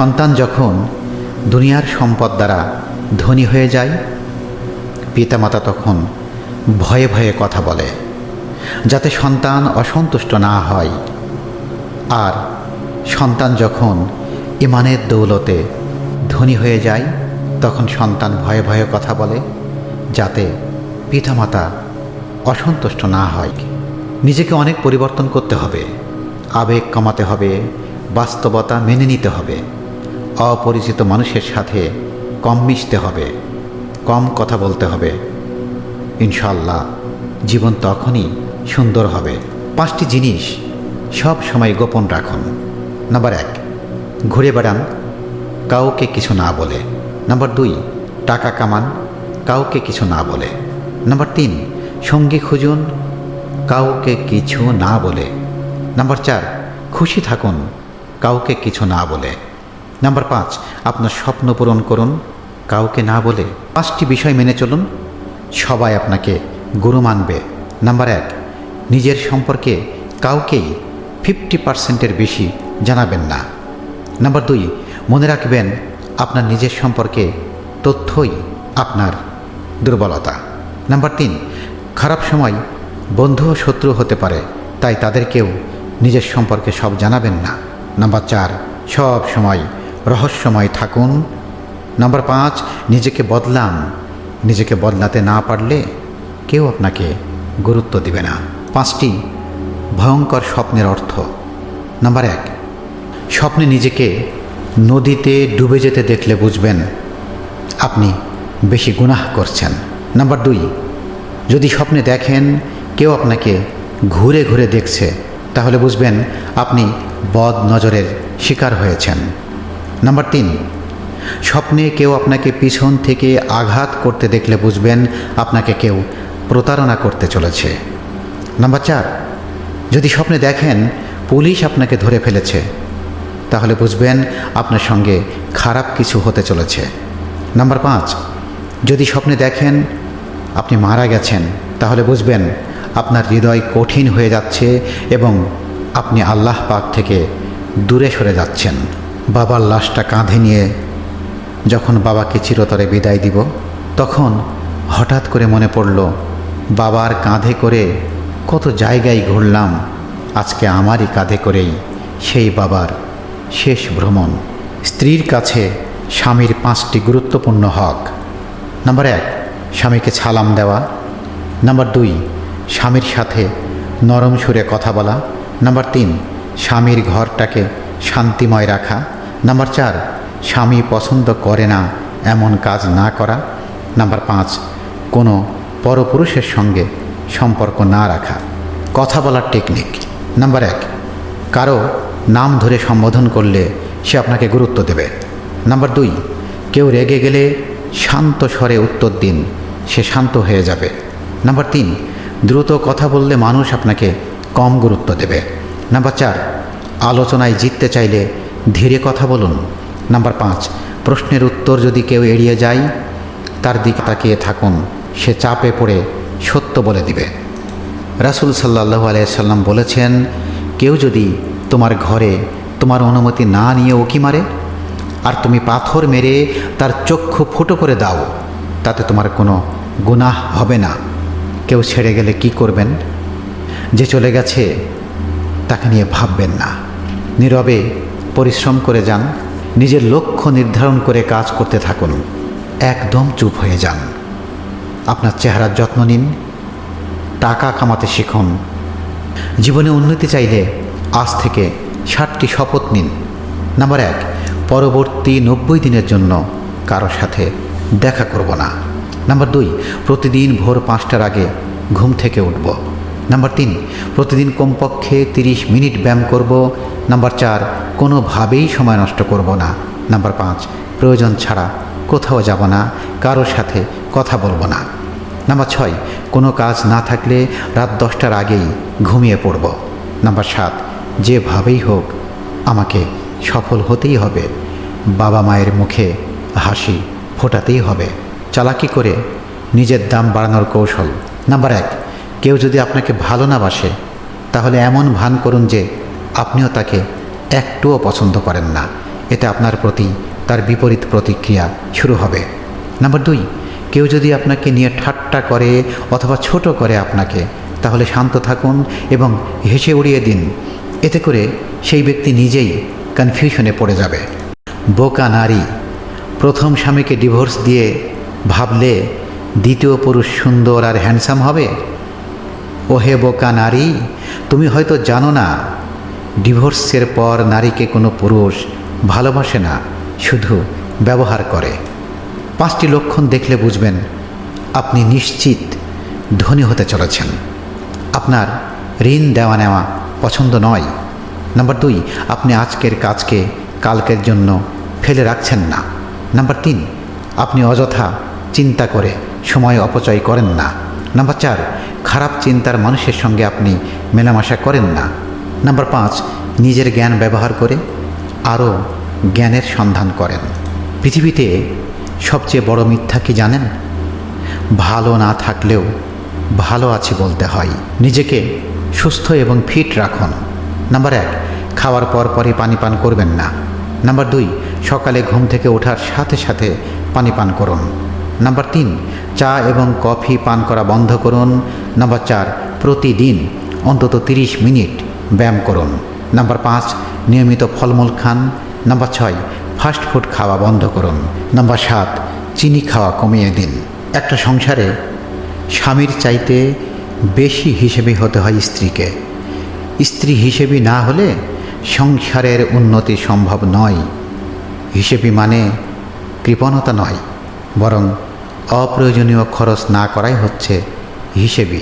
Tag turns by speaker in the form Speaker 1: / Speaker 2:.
Speaker 1: সন্তান যখন দুনিয়ার সম্পদ দ্বারা ধনী হয়ে যায়, পিতামাতা তখন ভয়ে ভয়ে কথা বলে, যাতে সন্তান অসন্তুষ্ট না হয়। আর সন্তান যখন ইমানের দৌলতে ধনী হয়ে যায়, তখন সন্তান ভয়ে ভয়ে কথা বলে, যাতে পিতামাতা অসন্তুষ্ট না হয়। নিজেকে অনেক পরিবর্তন করতে হবে, আবেগ কমাতে হবে, বাস্তবতা মেনে নিতে হবে। অপরিচিত মানুষের সাথে কম মিশতে হবে, কম কথা বলতে হবে। ইনশাল্লাহ জীবন তখনই সুন্দর হবে। পাঁচটি জিনিস সব সময় গোপন রাখুন। নাম্বার এক, ঘুরে বেড়ান, কাউকে কিছু না বলে। নাম্বার দুই, টাকা কামান, কাউকে কিছু না বলে। নাম্বার তিন, সঙ্গী খুঁজুন, কাউকে কিছু না বলে। নাম্বার চার, খুশি থাকুন, কাউকে কিছু না বলে। নাম্বার পাঁচ, আপনার স্বপ্ন পূরণ করুন, কাউকে না বলে পাঁচটি বিষয় মেনে চলুন, সবাই আপনাকে গুরু মানবে। নাম্বার এক, নিজের সম্পর্কে কাউকেই ফিফটি পার্সেন্টের বেশি জানাবেন না। নাম্বার দুই, মনে রাখবেন আপনার নিজের সম্পর্কে তথ্যই আপনার দুর্বলতা। নাম্বার তিন, খারাপ সময় বন্ধু ও শত্রু হতে পারে, তাই তাদেরকেও নিজের সম্পর্কে সব জানাবেন না। নাম্বার চার, সব সময় রহস্যময় থাকুন। নম্বর পাঁচ, নিজেকে বদলান। নিজেকে বদলাতে না পারলে কেউ আপনাকে গুরুত্ব দিবে না। পাঁচটি, ভয়ঙ্কর স্বপ্নের অর্থ। নাম্বার এক, স্বপ্নে নিজেকে নদীতে ডুবে যেতে দেখলে বুঝবেন আপনি বেশি গুনাহ করছেন। নাম্বার দুই, যদি স্বপ্নে দেখেন কেউ আপনাকে ঘুরে ঘুরে দেখছে, তাহলে বুঝবেন আপনি বদ নজরের শিকার হয়েছেন। নাম্বার তিন, স্বপ্নে কেউ আপনাকে পিছন থেকে আঘাত করতে দেখলে বুঝবেন আপনাকে কেউ প্রতারণা করতে চলেছে। নাম্বার চার, যদি স্বপ্নে দেখেন পুলিশ আপনাকে ধরে ফেলেছে, তাহলে বুঝবেন আপনার সঙ্গে খারাপ কিছু হতে চলেছে। নাম্বার পাঁচ, যদি স্বপ্নে দেখেন আপনি মারা গেছেন, তাহলে বুঝবেন আপনার হৃদয় কঠিন হয়ে যাচ্ছে এবং আপনি আল্লাহ পাক থেকে দূরে সরে যাচ্ছেন। বাবার লাশটা কাঁধে নিয়ে যখন বাবাকে চিরতরে বিদায় দিব, তখন হঠাৎ করে মনে পড়ল, বাবার কাঁধে করে কত জায়গায় ঘুরলাম, আজকে আমারই কাঁধে করেই সেই বাবার শেষ ভ্রমণ। স্ত্রীর কাছে স্বামীর পাঁচটি গুরুত্বপূর্ণ হক। নাম্বার এক, স্বামীকে ছালাম দেওয়া। নাম্বার দুই, স্বামীর সাথে নরম সুরে কথা বলা। নাম্বার তিন, স্বামীর ঘরটাকে শান্তিময় রাখা। নাম্বার চার, স্বামী পছন্দ করে না এমন কাজ না করা। নাম্বার পাঁচ, কোনো পরপুরুষের সঙ্গে সম্পর্ক না রাখা। কথা বলার টেকনিক নাম্বার এক, কারও নাম ধরে সম্বোধন করলে সে আপনাকে গুরুত্ব দেবে। নাম্বার দুই, কেউ রেগে গেলে শান্ত স্বরে উত্তর দিন, সে শান্ত হয়ে যাবে। নাম্বার তিন, দ্রুত কথা বললে মানুষ আপনাকে কম গুরুত্ব দেবে। নাম্বার চার, আলোচনায় জিততে চাইলে ধীরে কথা বলুন। নাম্বার পাঁচ, প্রশ্নের উত্তর যদি কেউ এড়িয়ে যায়, তার দিকে তাকিয়ে থাকুন। সে চাপে পড়ে সত্য বলে দিবে। রাসুল সাল্লাহু আলাইসাল্লাম বলেছেন, কেউ যদি তোমার ঘরে তোমার অনুমতি না নিয়ে উকি মারে, আর তুমি পাথর মেরে তার চক্ষু ফুটো করে দাও, তাতে তোমার কোনো গুনাহ হবে না। কেউ ছেড়ে গেলে কি করবেন? যে চলে গেছে, তাকে নিয়ে ভাববেন না। নীরবে পরিশ্রম করে যান, নিজের লক্ষ্য নির্ধারণ করে কাজ করতে থাকুন, একদম চুপ হয়ে যান। আপনার চেহারার যত্ন নিন, টাকা কামাতে শিখুন। জীবনে উন্নতি চাইলে আজ থেকে ষাটটি শপথ নিন। নাম্বার এক, পরবর্তী নব্বই দিনের জন্য কারও সাথে দেখা করব না। নাম্বার দুই, প্রতিদিন ভোর পাঁচটার আগে ঘুম থেকে উঠব। নাম্বার তিন, প্রতিদিন কমপক্ষে তিরিশ মিনিট ব্যায়াম করব। নাম্বার চার, কোনোভাবেই সময় নষ্ট করব না। নাম্বার পাঁচ, প্রয়োজন ছাড়া কোথাও যাব না কারোর সাথে কথা বলব না। নাম্বার ছয়, কোনো কাজ না থাকলে রাত দশটার আগেই ঘুমিয়ে পড়ব। নাম্বার সাত, যেভাবেই হোক, আমাকে সফল হতেই হবে। বাবা মায়ের মুখে হাসি ফোটাতেই হবে। চালাকি করে নিজের দাম বাড়ানোর কৌশল। নাম্বার এক কেউ যদি আপনাকে ভালো না বাসে, তাহলে এমন ভান করুন যে আপনিও তাকে একটুও পছন্দ করেন না। এতে আপনার প্রতি তার বিপরীত প্রতিক্রিয়া শুরু হবে। নাম্বার দুই, কেউ যদি আপনাকে নিয়ে ঠাট্টা করে অথবা ছোট করে আপনাকে, তাহলে শান্ত থাকুন এবং হেসে উড়িয়ে দিন। এতে করে সেই ব্যক্তি নিজেই কনফিউশনে পড়ে যাবে। বোকা নারী, প্রথম স্বামীকে ডিভোর্স দিয়ে ভাবলে দ্বিতীয় পুরুষ সুন্দর আর হ্যান্ডসাম হবে? ও হে বোকা নারী, তুমি হয়তো জানো না, ডিভোর্সের পর নারীকে কোনো পুরুষ ভালোবাসে না, শুধু ব্যবহার করে। পাঁচটি লক্ষণ দেখলে বুঝবেন আপনি নিশ্চিত ধনী হতে চলেছেন। আপনার ঋণ দেওয়া নেওয়া পছন্দ নয়। নাম্বার দুই, আপনি আজকের কাজকে কালকের জন্য ফেলে রাখছেন না। নাম্বার তিন, আপনি অযথা চিন্তা করে সময় অপচয় করেন না। নাম্বার চার, খারাপ চিন্তার মানুষের সঙ্গে আপনি মেলামেশা করেন না। নাম্বার পাঁচ, নিজের জ্ঞান ব্যবহার করে আরও জ্ঞানের সন্ধান করেন। পৃথিবীতে সবচেয়ে বড় মিথ্যা কি জানেন? ভালো না থাকলেও ভালো আছে বলতে হয়। নিজেকে সুস্থ এবং ফিট রাখুন। নাম্বার এক, খাওয়ার পর পরই পানি পান করবেন না। নাম্বার দুই, সকালে ঘুম থেকে ওঠার সাথে সাথে পানি পান করুন। নাম্বার তিন, চা এবং কফি পান করা বন্ধ করুন। নাম্বার চার, প্রতিদিন অন্তত তিরিশ মিনিট ব্যায়াম করুন। নাম্বার পাঁচ, নিয়মিত ফলমূল খান। নাম্বার ছয়, ফাস্ট ফুড খাওয়া বন্ধ করুন। নাম্বার সাত, চিনি খাওয়া কমিয়ে দিন। একটা সংসারে স্বামীর চাইতে বেশি হিসেবে হতে হয় স্ত্রীকে। স্ত্রী হিসেবে না হলে সংসারের উন্নতি সম্ভব নয়। হিসেবে মানে কৃপণতা নয়, বরং অপ্রয়োজনীয় খরচ না করাই হচ্ছে হিসেবি